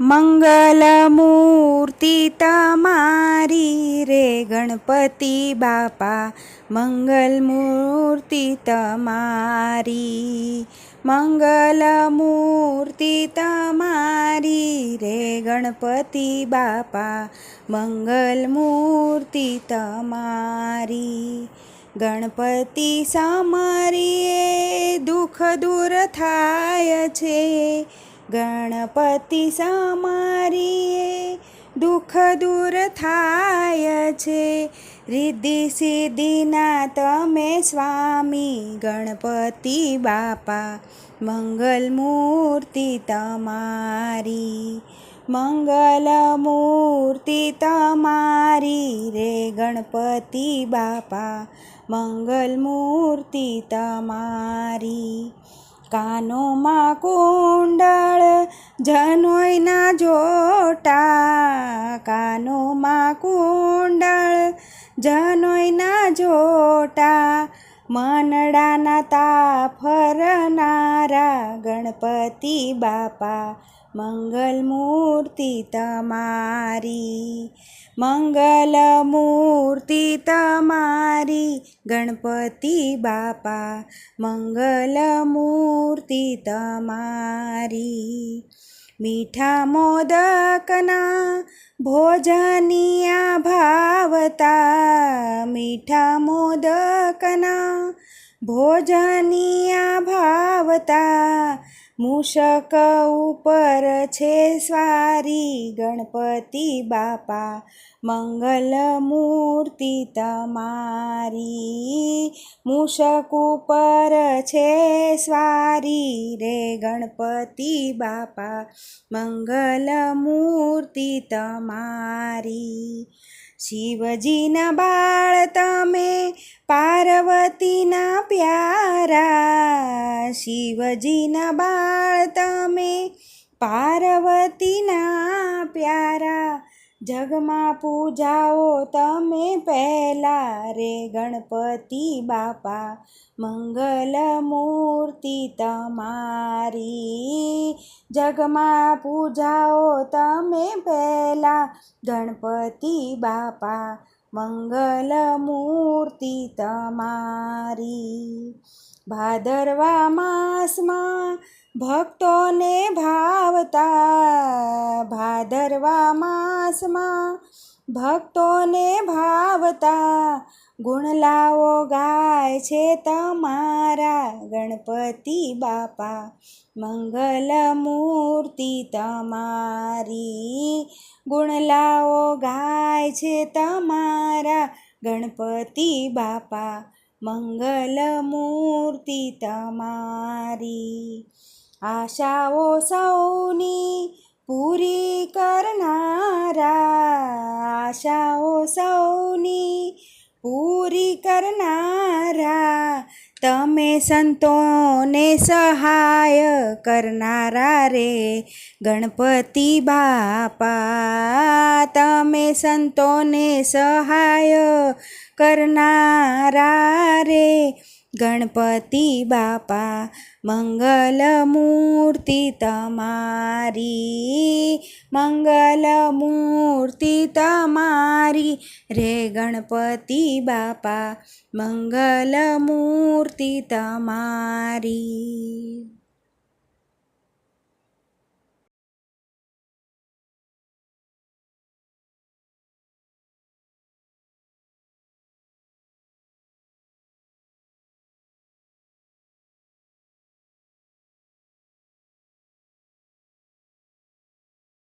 મંગલમૂર્તિ તમારી રે ગણપતિ બાપા, મંગલમૂર્તિ તમારી મંગલમૂર્તિ તમારી રે ગણપતિ બાપા, મંગલમૂર્તિ તમારી. ગણપતિ સમરીએ, દુઃખ દૂર થાય છે. ગણપતિ સમારીએ દુઃખ દૂર થાય છે. રિદ્ધિ સિદ્ધિના તમે સ્વામી, ગણપતિ બાપા, મંગલ મૂર્તિ તમારી, મંગલ મૂર્તિ તમારી રે ગણપતિ બાપા, મંગલ મૂર્તિ તમારી. કાનોમાં કુંડળ જનોયના જોટા. કાનોમાં કુંડળ જનોયના જોટા. મનડાના તા ફરનારા ગણપતિ બાપા, મંગલ મૂર્તિ તમારી, મંગલ મૂર્તિ તમારી, ગણપતિ બાપા, મંગલ મૂર્તિ તમારી. મીઠા મોદકના ભોજનિયા ભાવતા મીઠા મોદકના ભોજનિયા ભાવતા મૂષક ઉપર છે સ્વારી ગણપતિ બાપા. મંગલ મૂર્તિ તમારી. મૂષક ઉપર છે સ્વારી રે ગણપતિ બાપા. મંગલ મૂર્તિ તમારી. શિવજીના બાળ તમે, પાર્વતીના પ્યારા. શિવજીના બાળ તમે, પાર્વતીના પ્યારા. જગમાં પૂજાઓ તમે પહેલા રે ગણપતિ બાપા, મંગલ મૂર્તિ તમારી. જગમાં પૂજાઓ તમે પહેલા. ગણપતિ બાપા, મંગલ મૂર્તિ તમારી. ભાદરવા માસમાં ભક્તોને ભાવતા. ભાદરવા માસમાં ભક્તોને ભાવતા. ગુણલાઓ ગાય છે તમારા ગણપતિ બાપા. મંગલ મૂર્તિ તમારી. ગુણલાઓ ગાય છે તમારા ગણપતિ બાપા. મંગલ મૂર્તિ તમારી. આશાઓ સૌની પૂરી કરનારા. આશાઓ સૌની પૂરી કરનારા તમે સંતોને સહાય કરનારા રે. ગણપતિ બાપા તમે સંતોને સહાય કરનારા રે. ગણપતિ બાપા મંગલ મૂર્તિ તમારી મંગલ મૂર્તિ તમારી. રે ગણપતિ બાપા મંગલ મૂર્તિ તમારી.